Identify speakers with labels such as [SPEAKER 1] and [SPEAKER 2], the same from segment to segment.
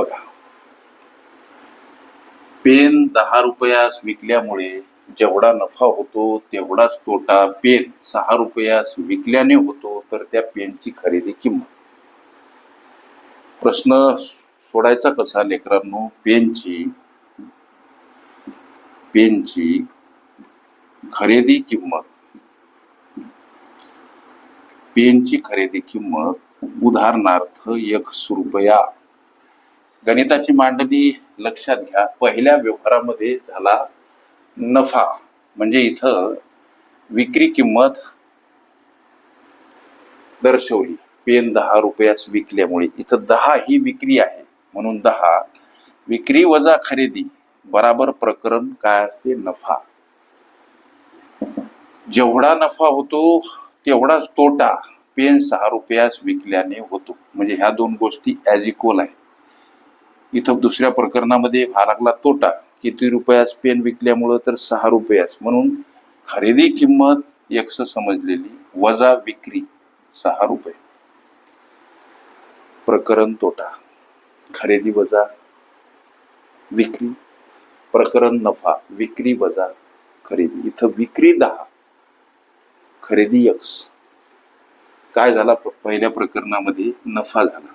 [SPEAKER 1] बघा. पेन दहा रुपयास विकल्यामुळे जेवढा नफा होतो तेवढाच तोटा. पेन सहा रुपयास विकल्याने होतो तर त्या पेनची खरेदी किंमत. प्रश्न सोडायचा कसा लेकरांनो? पेनची पेनची खरेदी किंमत. पेनची खरेदी किंमत उदाहरणार्थ एक रुपया. गणिताची मांडणी लक्षात घ्या. पहिल्या व्यवहारामध्ये झाला नफा. म्हणजे इथं विक्री किंमत दर्शवली. पेन दहा रुपयास विकल्यामुळे. इथं दहा ही विक्री आहे. म्हणून दहा. विक्री वजा खरेदी. बराबर प्रकरण काय असते? नफा. जेवढा नफा होतो तेवढाच तोटा पेन सहा रुपयास विकल्याने होतो. म्हणजे ह्या दोन गोष्टी ॲज इक्वल आहेत. इथं दुसऱ्या प्रकरणामध्ये हा लागला तोटा. किती रुपयास पेन विकल्यामुळं तर सहा रुपयास. म्हणून खरेदी किंमत एकस समजलेली. वजा विक्री सहा रुपये. प्रकरण तोटा. खरेदी वजा विक्री. प्रकरण नफा विक्री वजा खरेदी. इथं विक्री दहा खरेदी यक्ष. काय झाला? पहिल्या प्रकरणामध्ये नफा झाला.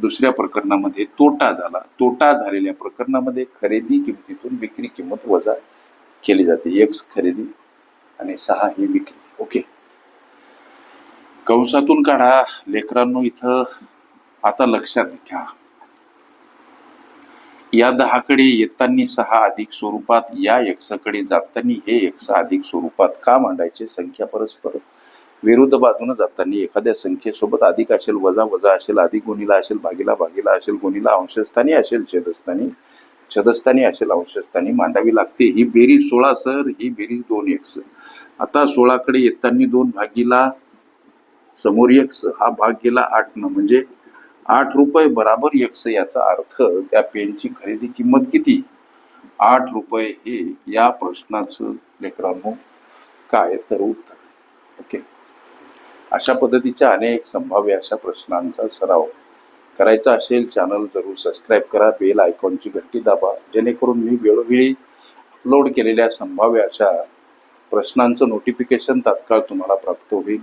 [SPEAKER 1] दुसऱ्या प्रकरणामध्ये तोटा झाला. तोटा झालेल्या प्रकरणामध्ये खरेदी किमतीतून विक्री किंमत वजा केली जाते. एक्स खरेदी आणि सहा ही विक्री. ओके. कंसातून काढा. लेकरांनो इथं आता लक्षात घ्या. या दहाकडे येताना सहा अधिक स्वरूपात या एक्सकडे जाताना हे एक्स अधिक स्वरूपात का मांडायचे? संख्या परस्पर विरुद्ध बाजूने जाताना एखाद्या संख्येसोबत अधिक असेल वजा वजा असेल अधिक गुणीला असेल भागीला भागीला असेल गुणीला अंशस्थानी असेल छेदस्थानी छदस्थानी असेल अंशस्थानी मांडावी लागते. ही बेरीज सोळा सर. ही बेरीज दोन एक्स आता सोळाकडे येताना दोन भागीला समोर एक्स हा भाग गेला आठ न म्हणजे आठ रुपये बराबर एक्स याचा अर्थ त्या पेनची खरेदी किंमत किती? आठ रुपये हे या प्रश्नाचं लेकरांनो काय तर उत्तर. ओके? अशा पद्धतीच्या अनेक संभाव्य अशा प्रश्नांचा सराव करायचा असेल चॅनल जरूर सबस्क्राईब करा बेल आयकॉनची घंटी दाबा जेणेकरून मी वेळोवेळी अपलोड केलेल्या संभाव्य अशा प्रश्नांचं नोटिफिकेशन तात्काळ तुम्हाला प्राप्त होईल.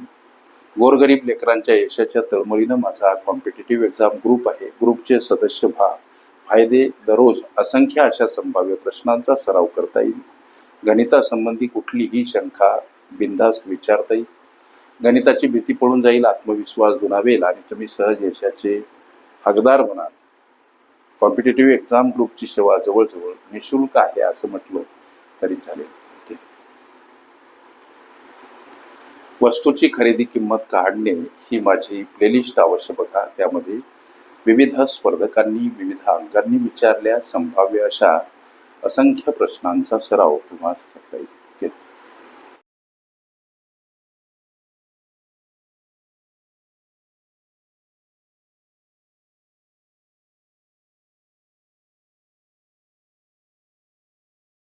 [SPEAKER 1] गोरगरीब लेकरांच्या यशाच्या तळमळीनं माझा कॉम्पिटेटिव्ह एक्झाम ग्रुप आहे. ग्रुपचे सदस्य व्हा. फायदे दररोज असंख्य अशा संभाव्य प्रश्नांचा सराव करता येईल. गणितासंबंधी कुठलीही शंका बिनधास्त विचारता येईल. गणिताची भीती पळून जाईल आत्मविश्वास दुनावेल आणि तुम्ही सहज यशाचे हकदार म्हणाल. कॉम्पिटेटिव्ह एक्झाम ग्रुपची सेवा जवळजवळ निशुल्क आहे असं म्हटलं तरी चालेल ओके. वस्तूची खरेदी किंमत काढणे ही माझी प्लेलिस्ट आवश्यकता बघा. त्यामध्ये विविध स्पर्धकांनी विविध अंगांनी विचारल्या संभाव्य अशा असंख्य प्रश्नांचा सराव तुम्हाला करता